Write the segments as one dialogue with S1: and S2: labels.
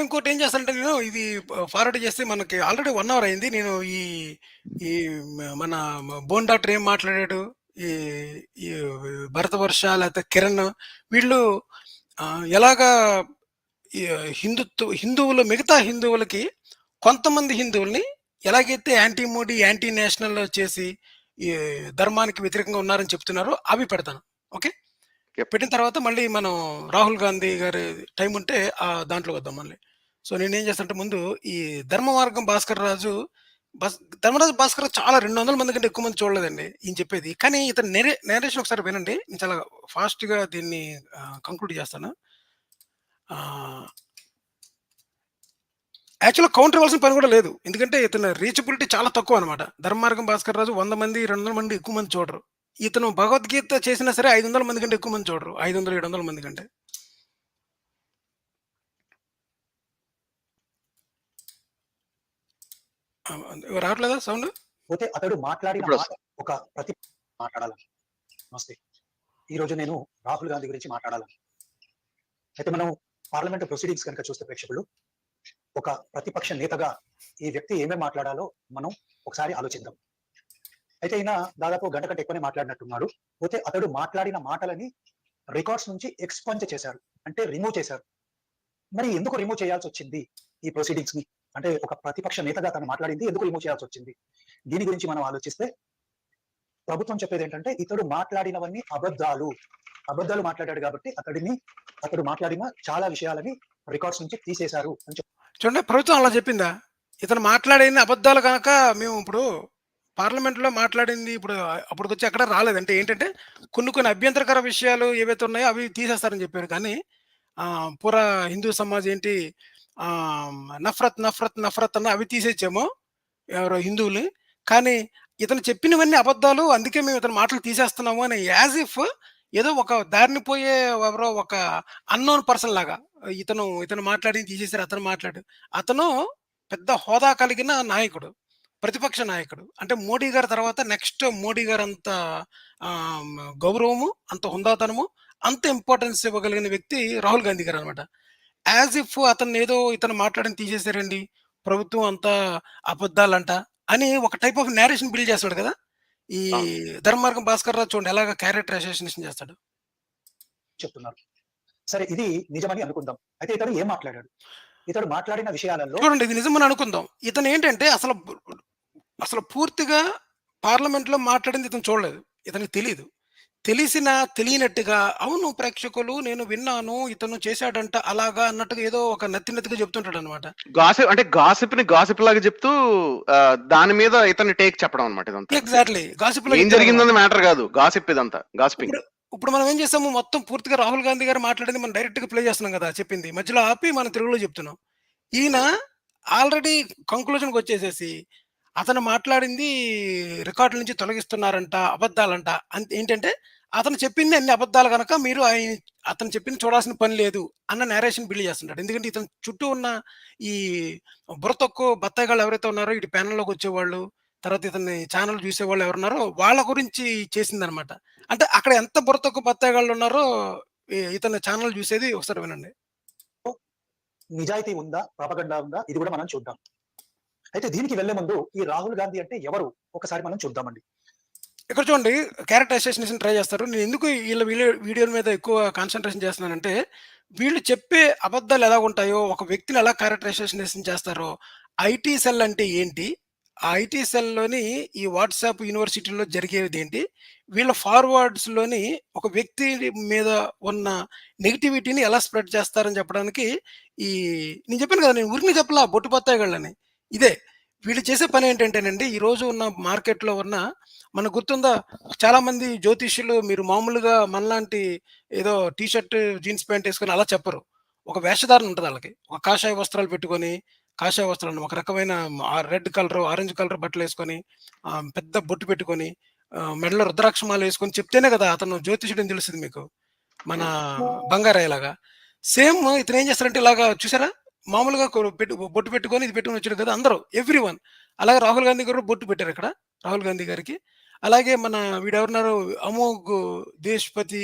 S1: And ఇంకోటి ఏం చేస్తానంటే నేను ఇది ఫార్వర్డ్ చేస్తే మనకి ఆల్రెడీ వన్ అవర్ అయింది. నేను ఈ ఈ మన బోన్ డాక్టర్ ఏం మాట్లాడాడు? ఈ ఈ భరత వర్ష లేకపోతే కిరణ్ వీళ్ళు ఎలాగా హిందుత్వ హిందువులు మిగతా హిందువులకి కొంతమంది హిందువుల్ని ఎలాగైతే యాంటీ మోడీ యాంటీ నేషనల్ చేసి ఈ ధర్మానికి వ్యతిరేకంగా ఉన్నారని చెప్తున్నారో అవి పెడతాను. ఓకే. పెట్టిన తర్వాత మళ్ళీ మనం రాహుల్ గాంధీ గారి టైం ఉంటే ఆ దాంట్లో వద్దాం మళ్ళీ. సో నేను ఏం చేస్తానంటే ముందు ఈ ధర్మ మార్గం భాస్కర్ రాజు బస్ ధర్మరాజు భాస్కర్ చాలా రెండు వందల మంది కంటే ఎక్కువ మంది చూడలేదండి ఈయన చెప్పేది. కానీ ఇతను నేరే నేరేషన్ ఒకసారి వినండి. నేను చాలా ఫాస్ట్గా దీన్ని కంక్లూడ్ చేస్తాను. యాక్చువల్గా కౌంటర్ ఇవ్వాల్సిన పని కూడా లేదు. ఎందుకంటే ఇతను రీచబిలిటీ చాలా తక్కువ అనమాట ధర్మార్గం భాస్కర్ రాజు వంద మంది రెండు వందల మంది ఎక్కువ మంది చూడరు. ఇతను భగవద్గీత చేసినా సరే ఐదు వందల మంది కంటే ఎక్కువ మంది చూడరు. ఐదు వందల ఏడు వందల మంది కంటే రావట్లేదా సౌండ్?
S2: పోతే అతడు మాట్లాడిన ఒక ప్రతి మాట్లాడాలని. నమస్తే. ఈ రోజు నేను రాహుల్ గాంధీ గురించి మాట్లాడాలని. అయితే మనం పార్లమెంట్ ప్రొసీడింగ్స్ కనుక చూస్తే ప్రేక్షకులు ఒక ప్రతిపక్ష నేతగా ఈ వ్యక్తి ఏమేమి మాట్లాడాలో మనం ఒకసారి ఆలోచిద్దాం. అయితే ఈయన దాదాపు గంట కంటే ఎక్కువనే మాట్లాడినట్టున్నాడు. పోతే అతడు మాట్లాడిన మాటలని రికార్డ్స్ నుంచి ఎక్స్పంజ్ చేశారు. అంటే రిమూవ్ చేశారు. మరి ఎందుకు రిమూవ్ చేయాల్సి వచ్చింది ఈ ప్రొసీడింగ్స్ని అంటే ఒక ప్రతిపక్ష నేతగా తను మాట్లాడింది ఎందుకు రిమూవ్ చేయాల్సి వచ్చింది? దీని గురించి మనం ఆలోచిస్తే ప్రభుత్వం చెప్పేది ఏంటంటే ఇతడు మాట్లాడినవన్నీ అబద్ధాలు. అబద్ధాలు మాట్లాడాడు కాబట్టి అతడిని అతడు మాట్లాడిన చాలా విషయాలని రికార్డ్స్ నుంచి తీసేశారు అని
S1: చూడండి ప్రభుత్వం అలా చెప్పిందా? ఇతను మాట్లాడిన అబద్ధాలు కనుక మేము ఇప్పుడు పార్లమెంట్లో మాట్లాడింది ఇప్పుడు అప్పుడు వచ్చి అక్కడ రాలేదంటే ఏంటంటే కొన్ని కొన్ని అభ్యంతరకర విషయాలు ఏవైతే ఉన్నాయో అవి తీసేస్తారని చెప్పారు. కానీ ఆ, పూరా హిందూ సమాజ్ ఏంటి నఫరత్ నఫరత్ నఫరత్ అన్న అవి తీసేచ్చాము ఎవరో హిందువులు. కానీ ఇతను చెప్పినవన్నీ అబద్ధాలు అందుకే మేము ఇతని మాటలు తీసేస్తున్నాము అని యాజ్ ఇఫ్ ఏదో ఒక దారిని పోయే ఎవరో ఒక అన్నోన్ పర్సన్ లాగా ఇతను ఇతను మాట్లాడి తీసేసారు అతను మాట్లాడు. అతను పెద్ద హోదా కలిగిన నాయకుడు ప్రతిపక్ష నాయకుడు. అంటే మోడీ గారి తర్వాత నెక్స్ట్ మోడీ గారు అంత గౌరవము అంత హుందాతనము అంత ఇంపార్టెన్స్ ఇవ్వగలిగిన వ్యక్తి రాహుల్ గాంధీ గారు అనమాట యాజ్ ఇఫ్ అతను ఏదో ఇతను మాట్లాడని తీసేశారండి ప్రభుత్వం అంతా అబద్ధాలంట అని ఒక టైప్ ఆఫ్ నేరేషన్ బిల్డ్ చేస్తాడు కదా? ఈ ధర్మార్గం భాస్కర్ రావు చూడండి ఎలాగ క్యారెక్టర్ అసోసియేషన్ చేస్తాడు?
S2: చెప్తున్నారు. సరే ఇది నిజమని అనుకుందాం. అయితే ఇతడు ఏం మాట్లాడాడు? ఇతడు మాట్లాడిన విషయాలలో
S1: చూడండి ఇది నిజమని అనుకుందాం. ఇతను ఏంటంటే అసలు అసలు పూర్తిగా పార్లమెంట్లో మాట్లాడింది ఇతను చూడలేదు. ఇతనికి తెలియదు తెలిసిన తెలియనట్టుగా అవును ప్రేక్షకులు నేను విన్నాను ఇతను చేశాడంట అలాగా అన్నట్టుగా ఏదో ఒక నత్తి నత్తిగా చెప్తుంటాడు అనమాట
S3: గాసిప్ అంటే గాసిప్ని గాసిప్ లాగా చెప్తూ ఆ, దాని మీద ఇతన్ని టేక్ చెప్పడం అనమాట ఇదంతా.
S1: ఎగ్జాక్ట్లీ. గాసిప్
S3: ఏం జరిగిందని మ్యాటర్ కాదు. గాసిప్ ఇదంతా. గాసిపింగ్.
S1: ఇప్పుడు ఇప్పుడు మనం ఏం చేస్తాము? మొత్తం పూర్తిగా రాహుల్ గాంధీ గారు మాట్లాడింది మనం డైరెక్ట్గా ప్లే చేస్తున్నాం కదా చెప్పింది. మధ్యలో ఆపి మనం తెలుగులో చెప్తున్నాం. ఈయన ఆల్రెడీ కంక్లూజన్కి వచ్చేసేసి అతను మాట్లాడింది రికార్డుల నుంచి తొలగిస్తున్నారంట అబద్ధాలంట. అంత ఏంటంటే అతను చెప్పింది అన్ని అబద్ధాలు కనుక మీరు ఆయన అతను చెప్పింది చూడాల్సిన పని లేదు అన్న నేరేషన్ బిల్డ్ చేస్తుంటాడు. ఎందుకంటే ఇతను చుట్టూ ఉన్న ఈ బుర్ర తక్కువ బత్తాయిగాళ్ళు ఎవరైతే ఉన్నారో ఇటు ప్యానల్లోకి వచ్చేవాళ్ళు తర్వాత ఇతని ఛానల్ చూసేవాళ్ళు ఎవరున్నారో వాళ్ళ గురించి చేసిందనమాట. అంటే అక్కడ ఎంత బుర్ర తక్కువ బత్తాయిగాళ్ళు ఉన్నారో ఇతని ఛానల్ చూసేది ఒకసారి వినండి.
S2: నిజాయితీ ఉందా? ప్రాపగండా ఉందా? ఇది కూడా మనం చూద్దాం. అయితే దీనికి వెళ్ళే ముందు ఈ రాహుల్ గాంధీ అంటే ఎవరు? ఒకసారి మనం చూద్దామండి.
S1: ఇక్కడ చూడండి క్యారెక్టర్ అసోసియేషన్ ట్రై చేస్తారు. నేను ఎందుకు వీళ్ళ వీడియో వీడియోల మీద ఎక్కువ కాన్సన్ట్రేషన్ చేస్తున్నానంటే వీళ్ళు చెప్పే అబద్ధాలు ఎలా ఉంటాయో ఒక వ్యక్తిని ఎలా క్యారెక్టర్ అసోసియేషన్ చేస్తారో ఐటీ సెల్ అంటే ఏంటి? ఆ ఐటీ సెల్లోని ఈ వాట్సాప్ యూనివర్సిటీలో జరిగేది ఏంటి? వీళ్ళ ఫార్వర్డ్స్లోని ఒక వ్యక్తి మీద ఉన్న నెగిటివిటీని ఎలా స్ప్రెడ్ చేస్తారని చెప్పడానికి ఈ నేను చెప్పాను కదా నేను ఊరికి చెప్పలా బొట్టు బత్తాయిగాళ్ళని ఇదే వీళ్ళు చేసే పని ఏంటంటేనండి ఈ రోజు ఉన్న మార్కెట్లో ఉన్న మనకు గుర్తుందా? చాలా మంది జ్యోతిష్యులు మీరు మామూలుగా మనలాంటి ఏదో టీ షర్ట్ జీన్స్ ప్యాంట్ వేసుకొని అలా చెప్పరు. ఒక వేషధారణ ఉంటుంది వాళ్ళకి. ఒక కాషాయ వస్త్రాలు పెట్టుకొని కాషాయ వస్త్రాలు ఒక రకమైన రెడ్ కలర్ ఆరెంజ్ కలర్ బట్టలు వేసుకొని పెద్ద బొట్టు పెట్టుకొని మెడలో రుద్రాక్షమాలు వేసుకొని చెప్తేనే కదా అతను జ్యోతిషుడు అని తెలుస్తుంది మీకు. మన బంగారయ్యలాగా. సేమ్ ఇతను ఏం చేస్తారంటే ఇలాగా చూసారా? మామూలుగా పెట్టు బొట్టు పెట్టుకొని ఇది పెట్టుకొని వచ్చాడు కదా అందరూ ఎవ్రీ వన్ అలాగే రాహుల్ గాంధీ గారు బొట్టు పెట్టారు ఇక్కడ రాహుల్ గాంధీ గారికి. అలాగే మన వీడెవరున్నారు? అమోఘ్ దేశ్పతి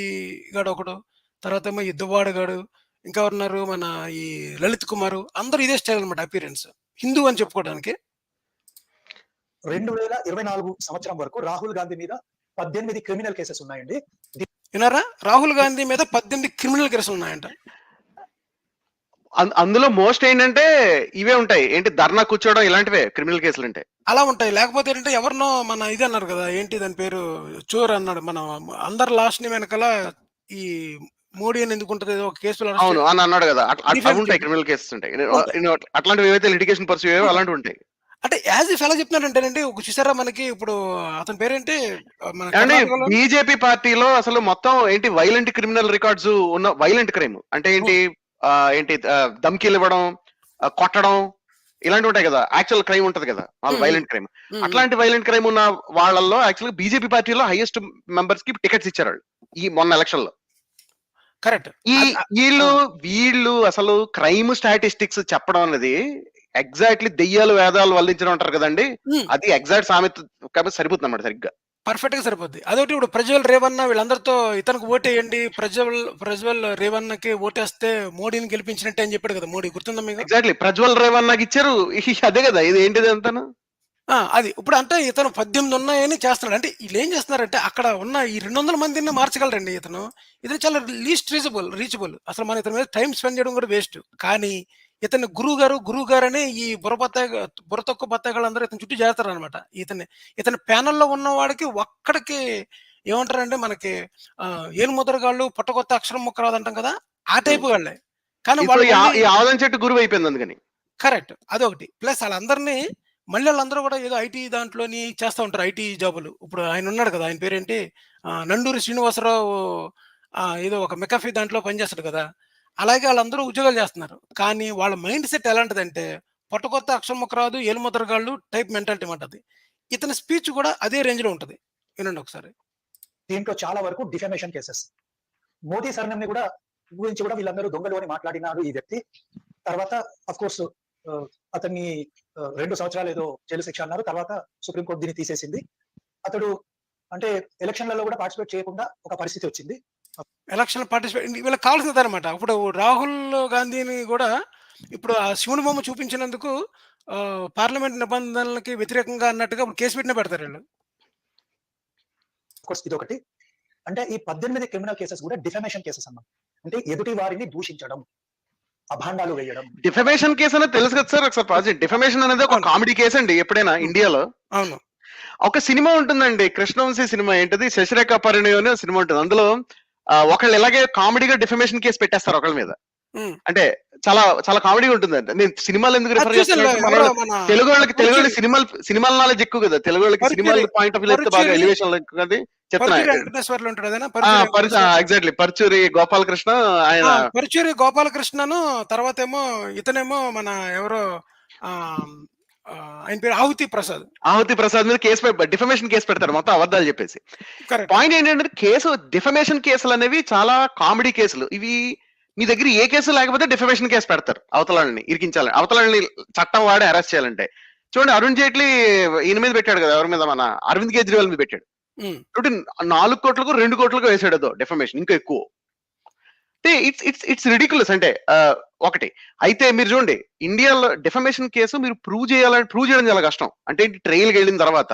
S1: గాడు ఒకడు తర్వాత ఏమో ఈ దువ్వాడ గాడు ఇంకా ఉన్నారు మన ఈ లలిత్ కుమార్ అందరూ ఇదే స్టైల్ అనమాట అపీరెన్స్ హిందూ అని చెప్పుకోవడానికి.
S2: రెండు వేల ఇరవై నాలుగు సంవత్సరం వరకు రాహుల్ గాంధీ మీద పద్దెనిమిది క్రిమినల్ కేసెస్ ఉన్నాయండి.
S1: విన్నారా? రాహుల్ గాంధీ మీద పద్దెనిమిది క్రిమినల్ కేసులు ఉన్నాయంట.
S3: అందులో మోస్ట్ ఏంటంటే ఇవే ఉంటాయి. ఏంటి ధర్నా కూర్చోవడం ఇలాంటివే క్రిమినల్ కేసులు అంటే
S1: అలా ఉంటాయి. లేకపోతే ఏంటంటే ఎవరినో మన ఇది అన్నారు కదా ఏంటి దాని పేరు? చోర్ అన్నాడు. మన అందరు లాస్ట్ని వెనకాల ఈ మోడీ అని ఎందుకు ఉంటది? ఒక కేసులో
S3: అవును అని అన్నాడు కదా. అట్లా. ఉంటాయి క్రిమినల్ కేసెస్ ఉంటాయి. అట్లాంటివి ఏవైతే లిటిగేషన్ పర్సూ ఏవో అలాంటివి ఉంటాయి.
S1: అంటే యాజ్ ఇఫ్ ఎలా చెప్తున్నాడంటేనండి ఒక చూసారా మనకి? ఇప్పుడు అతని పేరేంటి?
S3: బీజేపీ పార్టీలో అసలు మొత్తం ఏంటి వైలెంట్ క్రిమినల్ రికార్డ్స్ ఉన్న వైలెంట్ క్రైమ్ అంటే ఏంటి? ఏంటి ధమ్కీలు ఇవ్వడం కొట్టడం ఇలాంటివి ఉంటాయి కదా. యాక్చువల్ క్రైమ్ ఉంటది కదా. వైలెంట్ క్రైమ్ అట్లాంటి వైలెంట్ క్రైమ్ ఉన్న వాళ్ళల్లో యాక్చువల్ బీజేపీ పార్టీలో హైయెస్ట్ మెంబర్స్కి టికెట్స్ ఇచ్చారు ఈ మొన్న ఎలక్షన్లో.
S1: కరెక్ట్
S3: ఈ వీళ్ళు వీళ్ళు అసలు క్రైమ్ స్టాటిస్టిక్స్ చెప్పడం అనేది ఎగ్జాక్ట్లీ దెయ్యాలు వేదాలు వల్లించడం అంటారు కదండి. అది ఎగ్జాక్ట్ సామెత కాబట్టి సరిపోతుంది అన్నమాట సరిగ్గా.
S1: పర్ఫెక్ట్గా సరిపోద్ది. అదొకటి ఇప్పుడు ప్రజ్వల్ రేవన్న వీళ్ళందరితో ఇతనికి ఓటేయండి ప్రజ్వల్ ప్రజ్వల్ రేవన్నకి ఓటేస్తే మోడీని గెలిపించినట్టే అని చెప్పాడు కదా మోడీ. గుర్తుందా మీకు?
S3: ఎగ్జాక్ట్లీ. ప్రజ్వల్ రేవన్ నాకు ఇచ్చారు అదే కదా. ఇది ఏంటిది అంతాను?
S1: అది. ఇప్పుడు అంటే ఇతను పద్దెనిమిది ఉన్నాయని చేస్తున్నాడు. అంటే వీళ్ళు ఏం చేస్తున్నారంటే అక్కడ ఉన్న ఈ రెండు వందల మందిని మార్చగలరండి ఇతను. ఇతను చాలా లీస్ట్ రీచబుల్ రీచబుల్ అసలు మన ఇతని మీద టైం స్పెండ్ చేయడం కూడా వేస్ట్ కానీ ఇతను గురువు గారు గురువు గారు అని ఈ బుర్రపత్తాయి బుర్ర తక్కువ పత్తాయిలందరూ ఇతని చుట్టూ చేస్తారు అనమాట ఇతని ఇతని ప్యానల్లో ఉన్న వాడికి ఒక్కడికి ఏమంటారంటే మనకి ఏను ముద్రగాళ్ళు పుట్టకొత్త అక్షరం ముక్క రాదంటాం కదా ఆ టైప్ వాళ్ళే. కానీ వాళ్ళు
S3: ఆవదం చెట్టు గురువు అయిపోయింది అందుకని.
S1: కరెక్ట్. అదొకటి. ప్లస్ వాళ్ళందరినీ మళ్ళీ వాళ్ళందరూ కూడా ఏదో ఐటీ దాంట్లోని చేస్తూ ఉంటారు ఐటీ జాబులు. ఇప్పుడు ఆయన ఉన్నాడు కదా ఆయన పేరేంటి? నండూరి శ్రీనివాసరావు ఏదో ఒక మెకఫీ దాంట్లో పనిచేస్తాడు కదా. అలాగే వాళ్ళందరూ ఉద్యోగాలు చేస్తున్నారు. కానీ వాళ్ళ మైండ్ సెట్ ఎలాంటిదంటే పొట్టకొత్త అక్షరం రాదు ఏలుముద్రగాళ్ళు టైప్ మెంటాలిటీ ఉంటుంది ఇతని స్పీచ్ కూడా అదే రేంజ్లో ఉంటుంది. వినండి ఒకసారి.
S2: దీంట్లో చాలా వరకు డిఫమేషన్ కేసెస్. మోదీ సరణం ని కూడా గురించి కూడా వీళ్ళందరూ దొంగలు అని మాట్లాడినారు ఈ వ్యక్తి. తర్వాత అఫ్ కోర్స్ అతన్ని రెండు సంవత్సరాలు ఏదో జైలు శిక్ష అన్నారు. తర్వాత సుప్రీంకోర్టు దీన్ని తీసేసింది. అతడు అంటే ఎలక్షన్లలో కూడా పార్టిసిపేట్ చేయకుండా ఒక పరిస్థితి వచ్చింది.
S1: ఎలక్షన్ పార్టిసిపేట్ వీళ్ళకి కావాల్సింది అనమాట ఇప్పుడు రాహుల్ గాంధీని కూడా ఇప్పుడు ఆ శివుని బొమ్మ చూపించినందుకు పార్లమెంట్ నిబంధనలకి వ్యతిరేకంగా అన్నట్టుగా ఇప్పుడు కేసు పెట్టిన పెడతారు వీళ్ళు.
S2: కోర్స్ ఇది ఒకటి అంటే ఈ పద్దెనిమిది క్రిమినల్ కేసెస్ కూడా డిఫమేషన్ కేసెస్ అన్నమాట. అంటే ఎదుటి వారిని దూషించడం అభాండాలు వేయడం.
S3: డిఫమేషన్ కేసు అనేది తెలుసు కదా సార్ ఒకసారి ప్రాజెక్ట్ డిఫమేషన్ అనేది ఒక
S1: అవును.
S3: కామెడీ కేసు అండి ఎప్పుడైనా ఇండియాలో.
S1: అవును.
S3: ఒక సినిమా ఉంటుందండి. కృష్ణవంశీ సినిమా ఏంటిది? శశిరేఖ పరిణయం అనే సినిమా ఉంటుంది. అందులో ఒకళ్ళు ఇలాగే కామెడీగా డిఫమేషన్ కేసు పెట్టేస్తారు ఒకళ్ళ మీద. అంటే చాలా చాలా కామెడీగా ఉంటుంది. అంటే నేను సినిమాలు ఎందుకు రిఫర్ చేస్తున్నాను తెలుగు వాళ్ళకి తెలుగు వాళ్ళకి సినిమాలు సినిమాల నాలెడ్జ్ ఎక్కువ కదా. తెలుగు వాళ్ళకి సినిమాల పాయింట్ ఆఫ్ వ్యూ బాగా
S1: పరుచూరి-
S3: ఎలివేషన్ చెప్తున్నా. ఎగ్జాక్ట్లీ పర్చూరి గోపాలకృష్ణ ఆయన
S1: పరుచూరి గోపాలకృష్ణను తర్వాత ఏమో ఇతనేమో మన ఎవరో ఆయన పేరు ఆహుతి ప్రసాద్.
S3: ఆహుతి ప్రసాద్ మీద కేసు డిఫమేషన్ కేసు పెడతారు మొత్తం అబద్ధాలు చెప్పేసి. పాయింట్ ఏంటంటే కేసు డిఫమేషన్ కేసులు అనేవి చాలా కామెడీ కేసులు. ఇవి మీ దగ్గర ఏ కేసు లేకపోతే డిఫమేషన్ కేసు పెడతారు అవతలని ఇరికించాలని. అవతలని చట్టం వాడి అరెస్ట్ చేయాలంటే. చూడండి అరుణ్ జైట్లీ ఈయన మీద పెట్టాడు కదా ఎవరి మీద? మన అరవింద్ కేజ్రీవాల్ మీద పెట్టాడు. నాలుగు కోట్లకు రెండు కోట్లకు వేసాడు అదో డిఫమేషన్ ఇంకా ఎక్కువ. అంటే ఇట్స్ ఇట్స్ ఇట్స్ రిడికులస్ అంటే ఒకటి. అయితే మీరు చూడండి ఇండియాలో డిఫమేషన్ కేసు మీరు ప్రూవ్ చేయాలని ప్రూవ్ చేయడం చాలా కష్టం. అంటే ట్రైల్కి వెళ్ళిన తర్వాత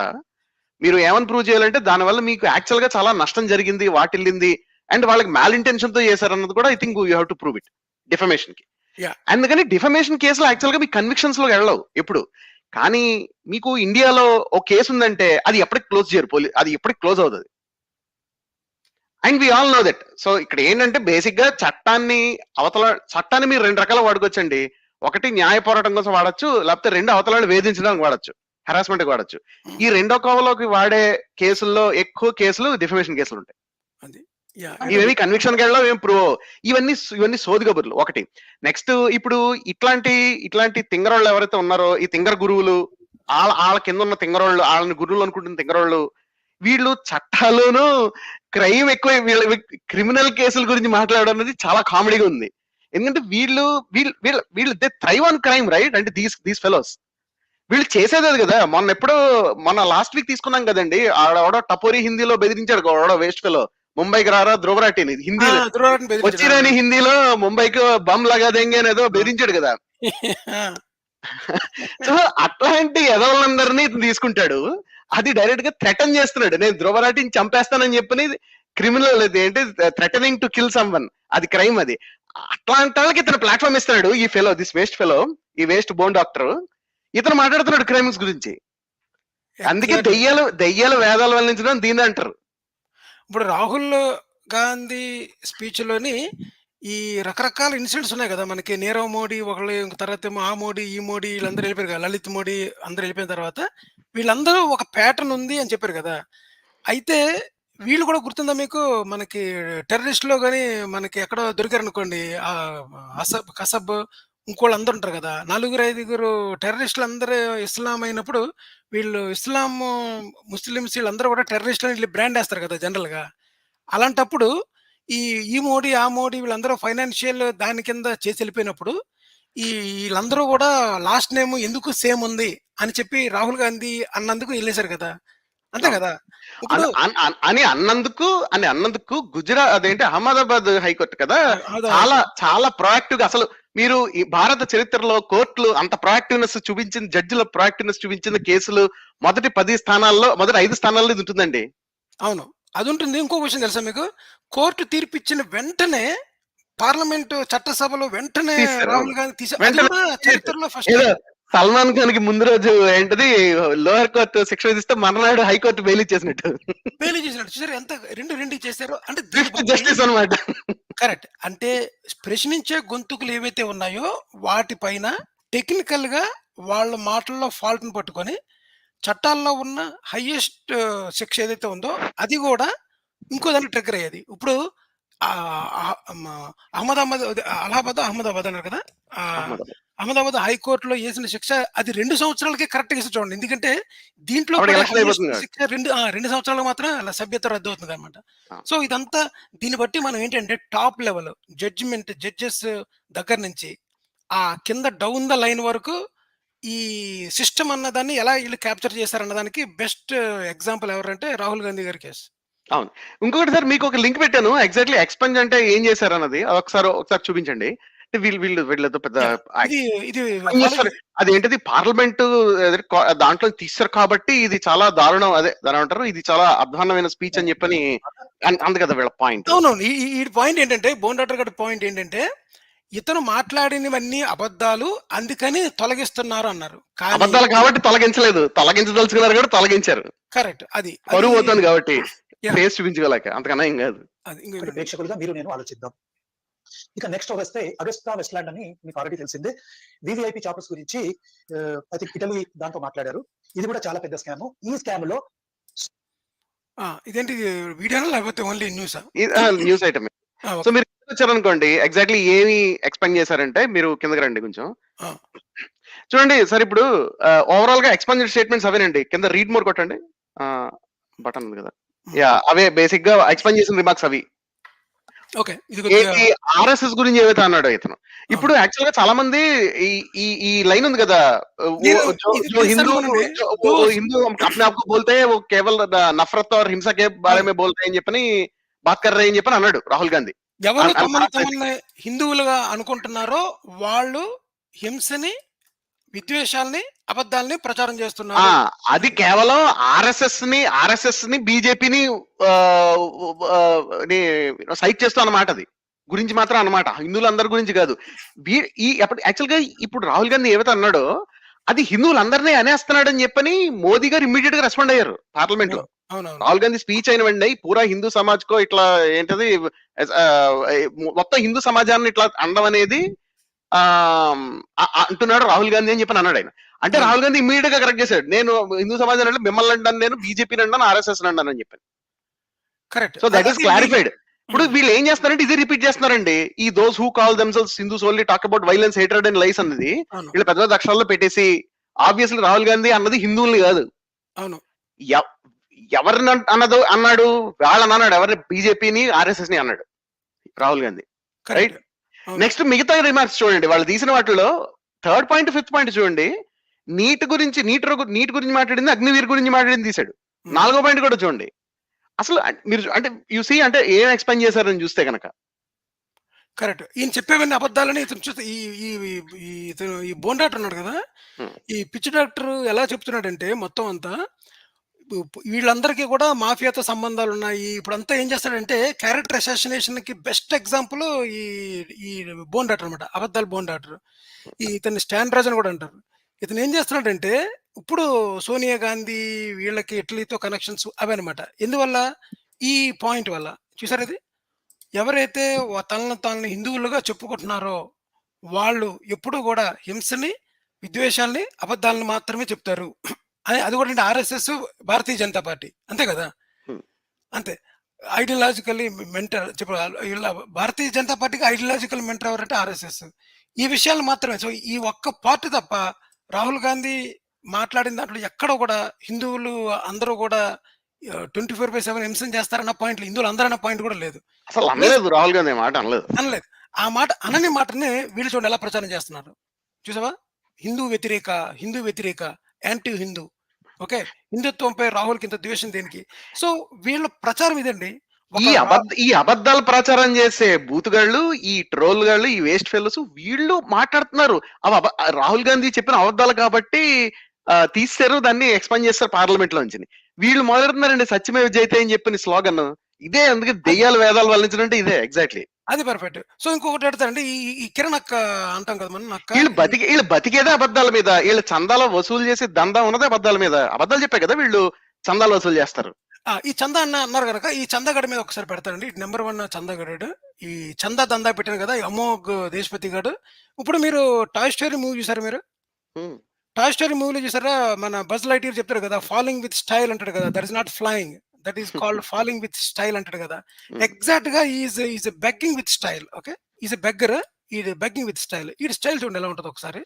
S3: మీరు ఏమని ప్రూవ్ చేయాలంటే దానివల్ల మీకు యాక్చువల్గా చాలా నష్టం జరిగింది వాటిల్లింది అండ్ వాళ్ళకి మ్యాల్ ఇంటెన్షన్తో చేశారన్నది కూడా I think you have to prove it
S1: డిఫమేషన్కి.
S3: అందుకని డిఫమేషన్ కేసులో యాక్చువల్గా మీ కన్విక్షన్స్లో వెళ్ళవు ఎప్పుడు. కానీ మీకు ఇండియాలో ఒక కేసు ఉందంటే అది ఎప్పటికి క్లోజ్ చేయరు పోలీ అది ఎప్పటికి క్లోజ్ అవుతుంది. And we all know that so ఇక్కడ ఏంటంటే బేసిక్గా చట్టాన్ని అవతల చట్టాన్ని మీరు రెండు రకాల వాడుకోవచ్చండి. ఒకటి న్యాయ పోరాటం కోసం వాడచ్చు లేకపోతే రెండు అవతలను వేధించడానికి వాడచ్చు హెరాస్మెంట్ వాడచ్చు. ఈ రెండో కోవలోకి వాడే కేసుల్లో ఎక్కువ కేసులు డిఫమేషన్ కేసులు ఉంటాయి. ఇవేమి కన్విక్షన్ వెళ్ళవు ఏం ప్రూవ్ ఇవన్నీ ఇవన్నీ సోది కబుర్లు. ఒకటి నెక్స్ట్ ఇప్పుడు ఇట్లాంటి ఇట్లాంటి తింగరోళ్ళు ఎవరైతే ఉన్నారో ఈ తింగర గురువులు వాళ్ళ వాళ్ళ కింద ఉన్న తింగరోళ్ళు వాళ్ళని గురువులు అనుకుంటున్న తింగరోళ్ళు వీళ్ళు చట్టాల్లోనూ క్రైమ్ ఎక్కువ వీళ్ళ క్రిమినల్ కేసుల గురించి మాట్లాడడం అనేది చాలా కామెడీగా ఉంది. ఎందుకంటే వీళ్ళు వీళ్ళు వీళ్ళు వీళ్ళు they thrive on crime right? అంటే దీస్ దీస్ ఫెలోస్. వీళ్ళు చేసేది కదా. మొన్న ఎప్పుడో మొన్న లాస్ట్ వీక్ తీసుకున్నాం కదండి. ఆడెవడో టపోరీ హిందీలో బెదిరించాడు. ఆడో వేస్ట్ ఫెలో. ముంబైకి రారా? ధ్రువరాటిని. హిందీ. వచ్చిరాని హిందీలో ముంబైకి బమ్ లగా దెంగే అనేదో బెదిరించాడు కదా. సో అట్లాంటి ఎదవలందరినీ ఇతను తీసుకుంటాడు. అది డైరెక్ట్గా థ్రెటన్ చేస్తున్నాడు. నేను ధ్రువరాటిని చంపేస్తానని చెప్పని క్రిమినల్ అది ఏంటి? Threatening to kill someone అది క్రైమ్ అది. అట్లాంటి వాళ్ళకి ఇతను ప్లాట్ఫామ్ ఇస్తున్నాడు ఈ ఫెలో దిస్ వేస్ట్ ఫెలో ఈ వేస్ట్ బోన్ డాక్టర్ ఇతను మాట్లాడుతున్నాడు క్రైమ్స్ గురించి. అందుకే. దెయ్యాలు దెయ్యాలు వేదాలు వల్లించడం దీని అంటారు.
S1: ఇప్పుడు రాహుల్ గాంధీ స్పీచ్లోని ఈ రకరకాల ఇన్సిడెంట్స్ ఉన్నాయి కదా మనకి. నీరవ్ మోడీ ఒకళ్ళు తర్వాత ఏమో ఆ మోడీ ఈ మోడీ వీళ్ళందరూ వెళ్ళిపోయారు కదా. లలిత్ మోడీ అందరూ వెళ్ళిపోయిన తర్వాత వీళ్ళందరూ ఒక ప్యాటర్న్ ఉంది అని చెప్పారు కదా. అయితే వీళ్ళు కూడా గుర్తుందా మీకు? మనకి టెర్రరిస్ట్లో కానీ మనకి ఎక్కడో దొరికారు అనుకోండి అసబ్ కసబ్ ఇంకోళ్ళు అందరు ఉంటారు కదా. నలుగురు ఐదుగురు టెర్రరిస్టులు అందరూ ఇస్లాం అయినప్పుడు వీళ్ళు ఇస్లాం ముస్లిమ్స్ వీళ్ళందరూ కూడా టెర్రరిస్టులు వీళ్ళు బ్రాండ్ వేస్తారు కదా జనరల్గా అలాంటప్పుడు ఈ ఈ మోడీ ఆ మోడీ వీళ్ళందరూ ఫైనాన్షియల్ దాని కింద చేసి వెళ్ళిపోయినప్పుడు ఈ వీళ్ళందరూ కూడా లాస్ట్ నేమ్ ఎందుకు సేమ్ ఉంది అని చెప్పి రాహుల్ గాంధీ అన్నందుకు వెళ్ళేశారు కదా. అంతే కదా?
S3: అన్- అన్- అన్- అని అన్నందుకు అని అన్నందుకు గుజరాత్ అదేంటి అహ్మదాబాద్ హైకోర్టు కదా? చాలా చాలా ప్రొయాక్టివ్గా అసలు మీరు ఈ భారత చరిత్రలో కోర్టులు అంత ప్రొయాక్టివ్నెస్ చూపించిన జడ్జిల ప్రొయాక్టివ్నెస్ చూపించిన కేసులు మొదటి పది స్థానాల్లో మొదటి ఐదు స్థానాల్లో ఇది ఉంటుందండి.
S1: అవును. అది ఉంటుంది. ఇంకో విషయం తెలుసా మీకు? కోర్టు తీర్పు ఇచ్చిన వెంటనే పార్లమెంట్ చట్టసభలో వెంటనే. రాహుల్ గాంధీ తీసి చరిత్రలో ఫస్ట్
S3: సల్మాన్ ఖాన్కి ముందు రోజు ఏంటది? లోయర్ కోర్టు శిక్ష విధిస్తే మర్నాడు హైకోర్టు బెయిల్ ఇచ్చేసినట్టు.
S1: బెయిల్ చేసినట్టు చూసారు ఎంత రెండు రెండు చేశారు అంటే
S3: జస్టిస్ అన్నమాట.
S1: కరెక్ట్. అంటే ప్రశ్నించే గొంతుకులు ఏవైతే ఉన్నాయో వాటిపైన టెక్నికల్గా వాళ్ళ మాటల్లో ఫాల్ట్ని పట్టుకొని చట్టాల్లో ఉన్న హైయెస్ట్ శిక్ష ఏదైతే ఉందో అది కూడా ఇంకో దానికి ట్రిగ్గర్ అయ్యేది. ఇప్పుడు అహ్మదాబాద్ అలహాబాద్ అహ్మదాబాద్ అన్నారు కదా? అహ్మదాబాద్. హైకోర్టులో వేసిన శిక్ష అది రెండు సంవత్సరాలకే కరెక్ట్గా చూడండి. ఎందుకంటే దీంట్లో శిక్ష రెండు ఆ, రెండు సంవత్సరాలకు మాత్రం సభ్యత రద్దు అవుతుంది అనమాట. సో ఇదంతా దీన్ని బట్టి మనం ఏంటంటే టాప్ లెవెల్ జడ్జిమెంట్ జడ్జెస్ దగ్గర నుంచి ఆ కింద డౌన్ ద లైన్ వరకు ఈ సిస్టమ్ అన్నదాన్ని ఎలా వీళ్ళు క్యాప్చర్ చేశారన్న దానికి బెస్ట్ ఎగ్జాంపుల్ ఎవరంటే రాహుల్ గాంధీ గారి కేసు.
S3: ఇంకొకటి సార్ మీకు ఒక లింక్ పెట్టాను. ఎగ్జాక్ట్లీ ఎక్స్పెంజ్ అంటే ఏం చేశారు అన్నది. అది ఒకసారి ఒకసారి చూపించండి. అంటే వీళ్ళు వీళ్ళు వీళ్ళతో పెద్ద. అది ఏంటిది పార్లమెంట్ దాంట్లో తీశారు కాబట్టి ఇది చాలా దారుణం. అదే దాని ఏమంటారు? ఇది చాలా అధ్వాన్నమైన స్పీచ్ అని చెప్పని అంది కదా వీళ్ళ పాయింట్
S1: అవునవును ఈ పాయింట్ ఏంటంటే బోన్ డాక్టర్ గారి పాయింట్ ఏంటంటే ఇతను మాట్లాడినవన్నీ అబద్ధాలు అందుకని తొలగిస్తున్నారు అన్నారు.
S3: అబద్ధాలు కాబట్టి తొలగించలేదు. తొలగించదలుచుకున్నారు కూడా తొలగించారు.
S1: కరెక్ట్. అది
S3: పరువు పోతుంది కాబట్టి. ఫేస్ చూపించుకోలేక అంతకన్నా ఏం కాదు.
S2: ప్రేక్షకులుగా మీరు నేను ఆలోచిద్దాం. ఇక నెక్స్ట్ వస్తే అగస్టా వెస్ట్లాండ్ అని మీకు ఆల్రెడీ తెలిసిందే. వివిఐపి చాపర్స్ గురించి ఐ థింక్ ఇటలీ దాంతో మాట్లాడారు. ఇది కూడా చాలా పెద్ద స్కామ్ ఈ స్కామ్లో
S1: ఆ, ఇదేంటి వీడియోనా లేకపోతే ఓన్లీ న్యూసా
S3: న్యూస్ ఐటమ్ సో మీరు వచ్చారనుకోండి ఎగ్జాక్ట్లీ ఏమి ఎక్స్పెండ్ చేశారంటే మీరు కిందకి రండి కొంచెం. చూడండి సార్ ఇప్పుడు ఓవరాల్గా ఎక్స్పాండెడ్ స్టేట్మెంట్స్ అవేనండి. కింద రీడ్ మోర్ కొట్టండి. బటన్ ఉంది కదా. Hmm. యా అవే బేసిక్గా ఎక్స్ప్లెయిన్ చేసిన రిమార్క్స్ అవి. ఆర్ఎస్ఎస్ గురించి ఏవైతే అన్నాడు ఇతను. ఇప్పుడు యాక్చువల్గా చాలా మంది ఈ ఈ లైన్ ఉంది కదా హిందూ హిందూ अपने आप को बोलते हैं वो केवल नफरत और हिंसा के बारे చెప్పని బాత్ రే అని చెప్పని అన్నాడు రాహుల్ గాంధీ.
S1: ఎవరు తమని హిందువులుగా అనుకుంటున్నారో వాళ్ళు హింసని విద్వేషాలని అబద్ధాలని ప్రచారం చేస్తున్నారు.
S3: అది కేవలం ఆర్ఎస్ఎస్ని ఆర్ఎస్ఎస్ని బీజేపీని సైట్ చేస్తూ అన్నమాట అది. గురించి మాత్రం అన్నమాట. హిందువులందరి గురించి కాదు. ఈ యాక్చువల్గా ఇప్పుడు రాహుల్ గాంధీ ఏవైతే అన్నాడో అది హిందువులందరినీ అనేస్తున్నాడు అని చెప్పని మోదీ గారు ఇమ్మీడియట్గా రెస్పాండ్ అయ్యారు
S1: పార్లమెంట్లో
S3: రాహుల్ గాంధీ స్పీచ్ అయిన వెంటనే పూరా హిందూ సమాజ్ కో ఇట్లా ఏంటది మొత్తం హిందూ సమాజాన్ని ఇట్లా అనడం అనేది అంటున్నాడు రాహుల్ గాంధీ అని చెప్పని అన్నాడు ఆయన. అంటే
S1: Hmm.
S3: రాహుల్ గాంధీ ఇమీడియట్గా కరెక్ట్ చేశాడు. నేను హిందూ సమాజం అంటే మిమ్మల్ని అంటాను నేను బీజేపీ అంటాను ఆర్ఎస్ఎస్ అంటాను అని చెప్పాను.
S1: Correct
S3: so that is clarified ఇప్పుడు వీళ్ళు ఏం చేస్తున్నారంటే ఇది రిపీట్ చేస్తున్నారండి. ఈ those who call themselves Hindus only talk about violence hated and lies అన్నది వీళ్ళు పెద్ద పెద్ద అక్షరాల్లో పెట్టేసి ఆబ్వియస్లీ రాహుల్ గాంధీ అన్నది హిందువుల్ని కాదు.
S1: అవును.
S3: ఎవ- ఎవరిని అన్- అన్నదో అన్నాడు? వాళ్ళని అన్నాడు. ఎవరిని? బీజేపీని ఆర్ఎస్ఎస్ని అన్నాడు రాహుల్ గాంధీ.
S1: కరెక్ట్ అవును.
S3: నెక్స్ట్ మిగతా రిమార్క్స్ చూడండి. వాళ్ళు తీసిన వాటిలో థర్డ్ పాయింట్ ఫిఫ్త్ పాయింట్ చూడండి. నీట్ గురించి నీట్ నీట్ గురించి మాట్లాడింది అగ్నివీర్ గురించి మాట్లాడింది తీశాడు.
S1: Hmm.
S3: నాలుగో పాయింట్ కూడా చూడండి. అసలు మీరు అంటే యు సీ అంటే ఏం ఎక్స్పెండ్ చేశారని చూస్తే కనుక
S1: కరెక్ట్ ఈయన చెప్పేవన్నీ అబద్ధాలని ఇతను చూస్తే ఈ ఈ ఇతను ఈ బోన్ డాక్టర్ ఉన్నాడు కదా. ఈ పిచ్చి డాక్టర్ ఎలా చెప్తున్నాడంటే మొత్తం అంతా వీళ్ళందరికీ కూడా మాఫియాతో సంబంధాలు ఉన్నాయి ఇప్పుడు అంతా ఏం చేస్తాడంటే క్యారెక్టర్ అసాసినేషన్కి బెస్ట్ ఎగ్జాంపుల్ ఈ ఈ బోన్ డాక్టర్ అనమాట అబద్ధాలు బోన్ డాక్టర్ ఈ ఇతన్ని స్టాండ్ రాజ్ అని కూడా అంటారు. ఇతను ఏం చేస్తున్నాడంటే ఇప్పుడు సోనియా గాంధీ వీళ్ళకి ఇటలీతో కనెక్షన్స్ అవి అనమాట ఎందువల్ల? ఈ పాయింట్ వల్ల. చూసారు ఇది? ఎవరైతే వా- తనను తాను హిందువులుగా చెప్పుకుంటున్నారో వాళ్ళు ఎప్పుడూ కూడా హింసని విద్వేషాల్ని అబద్ధాలను మాత్రమే చెప్తారు. అని అది కూడా అంటే ఆర్ఎస్ఎస్ భారతీయ జనతా పార్టీ. అంతే కదా. అంతే. ఐడియలాజికల్లీ మెంటర్ చెప్ప వీళ్ళ భారతీయ జనతా పార్టీకి ఐడియలాజికల్ మెంటర్ ఎవరంటే ఆర్ఎస్ఎస్. ఈ విషయాలు మాత్రమే. సో ఈ ఒక్క పార్ట్ తప్ప రాహుల్ గాంధీ మాట్లాడిన దాంట్లో ఎక్కడ కూడా హిందువులు అందరూ కూడా ట్వంటీ ఫోర్ బై సెవెన్ హింసన చేస్తారన్న పాయింట్ హిందువులు అందరూ అన్న పాయింట్ కూడా లేదు.
S3: అసలు అనలేదు రాహుల్ గాంధీ మాట అనలేదు.
S1: అనలేదు. ఆ మాట అనని మాటని వీళ్ళు చూడండి ఎలా ప్రచారం చేస్తున్నారు. చూసావా? హిందూ వ్యతిరేక హిందూ వ్యతిరేక యాంటీ హిందూ. ఓకే? హిందుత్వంపై రాహుల్కి ఇంత ద్వేషం దేనికి? సో వీళ్ళ ప్రచారం ఇదండి.
S3: ఈ అబద్ధ ఈ అబద్ధాలు ప్రచారం చేసే బూతుగాళ్ళు ఈ ట్రోల్ గాళ్ళు ఈ వేస్ట్ ఫెలోస్ వీళ్ళు మాట్లాడుతున్నారు. అవి రాహుల్ గాంధీ చెప్పిన అబద్ధాలు కాబట్టి తీస్తారు దాన్ని ఎక్స్పాండ్ చేస్తారు పార్లమెంట్ లోంచి వీళ్ళు మొదలెడుతున్నారండి సత్యమే జైతే అని చెప్పిన స్లోగన్. ఇదే అందుకే దెయ్యాలు వేదాలు వల్లించడం ఇదే ఎగ్జాక్ట్లీ.
S1: అది పర్ఫెక్ట్ సో ఇంకొకటి అడుగుతారండి ఈ ఈ కిరణ్ అక్క అంటాం కదా మనం అక్క.
S3: వీళ్ళు బతికి వీళ్ళు బతికేదే అబద్ధాల మీద. వీళ్ళు చందాలు వసూలు చేసి దందా ఉన్నదే అబద్ధాల మీద. అబద్ధాలు చెప్పే కదా వీళ్ళు చందాలు వసూలు చేస్తారు.
S1: ఆ, ఈ చందా అన్న అన్నారు కనుక ఈ చందాగడ్ మీద ఒకసారి పెడతారండి. నెంబర్ వన్ చందాగడ్ ఈ చందా దందా పెట్టాను కదా అమోఘ్ దేశపతి గారు. ఇప్పుడు మీరు టాయ్ స్టోరీ మూవీ చూసారు మీరు? టాయ్ స్టోరీ మూవీలో చూసారా? మన బజ్ లైట్ చెప్తారు కదా ఫాలింగ్ విత్ స్టైల్ అంటాడు కదా that is not flying that is called falling with style అంటాడు కదా.
S3: Hmm.
S1: ఎగ్జాక్ట్గా is is begging with style okay is beggar ఈ బెగ్గింగ్ విత్ స్టైల్ ఈ స్టైల్ చూడండి ఎలా ఉంటుంది ఒకసారి.